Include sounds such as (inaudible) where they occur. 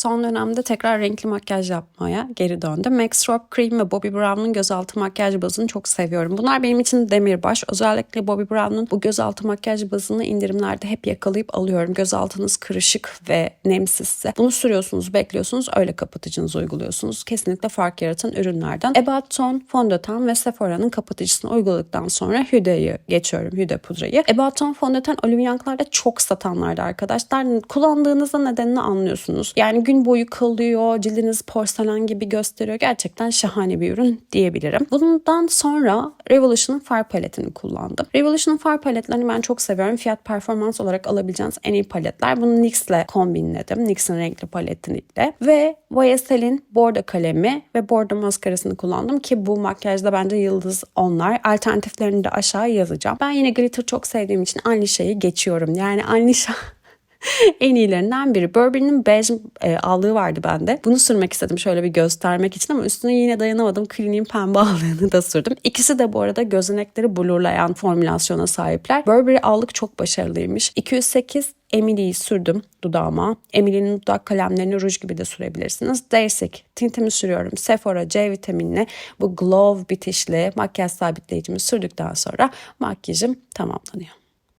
son dönemde tekrar renkli makyaj yapmaya geri döndüm. Max Rob Cream ve Bobbi Brown'un gözaltı makyaj bazını çok seviyorum. Bunlar benim için demirbaş. Özellikle Bobbi Brown'un bu gözaltı makyaj bazını indirimlerde hep yakalayıp alıyorum. Gözaltınız kırışık ve nemsizse. Bunu sürüyorsunuz, bekliyorsunuz, öyle kapatıcınızı uyguluyorsunuz. Kesinlikle fark yaratan ürünlerden. Ebat Ton fondöten ve Sephora'nın kapatıcısını uyguladıktan sonra Hüde'yi geçiyorum. Hüde pudrayı. Ebat Ton fondöten Olivyanklar'da çok satanlardı arkadaşlar. Kullandığınızda nedenini anlıyorsunuz. Yani gün boyu kalıyor, cildiniz porselen gibi gösteriyor. Gerçekten şahane bir ürün diyebilirim. Bundan sonra Revolution'un far paletini kullandım. Revolution'un far paletlerini ben çok seviyorum. Fiyat performans olarak alabileceğiniz en iyi paletler. Bunu NYX'le kombinledim. NYX'in renkli paletiyle. Ve YSL'in bordo kalemi ve bordo maskarasını kullandım ki bu makyajda bence yıldız onlar. Alternatiflerini de aşağı yazacağım. Ben yine glitter çok sevdiğim için Anlisha'yı geçiyorum. Yani Anlisha (laughs) (laughs) en iyilerinden biri. Burberry'nin bej e, allığı vardı bende. Bunu sürmek istedim şöyle bir göstermek için ama üstüne yine dayanamadım. Kliniğin pembe (laughs) allığını da sürdüm. İkisi de bu arada gözenekleri blurlayan formülasyona sahipler. Burberry allık çok başarılıymış. 208 Emily'yi sürdüm dudağıma. Emily'nin dudak kalemlerini ruj gibi de sürebilirsiniz. Basic tintimi sürüyorum. Sephora C vitaminli bu Glow bitişli makyaj sabitleyicimi sürdükten sonra makyajım tamamlanıyor.